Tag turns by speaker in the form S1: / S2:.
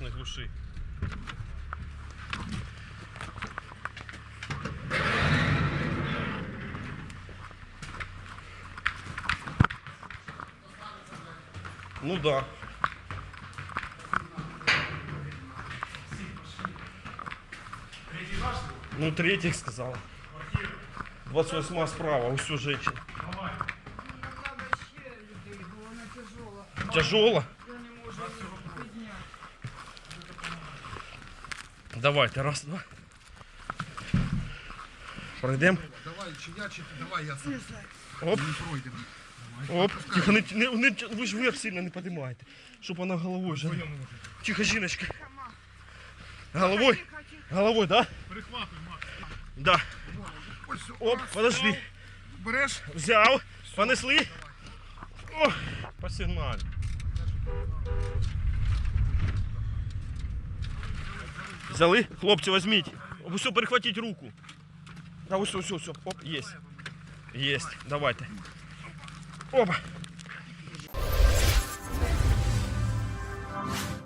S1: не глуши. Ну да. Ну, третьих сказала. 28 справа, усю
S2: бо вона тяжола.
S1: Тяжело? Давайте, раз, два. Пройдемо.
S3: Давай, чи я, чи ти, давай я сам.
S1: Оп,
S3: Не пройдемо.
S1: оп. Тихо, не, не, не, ви ж вверх сильно не піднімаєте. Щоб вона головою же. Тихо, жіночка. Головой? Головой, да?
S2: Прихватуй, Макс.
S1: Да.
S3: Ось.
S1: Оп, подожди.
S3: Береш?
S1: Взяв. Понесли. О, посигнали. Взяли? Хлопці, візьміть. Все, перехватіть руку. Да, все, все, все. Оп, есть. Есть. Давайте. Опа.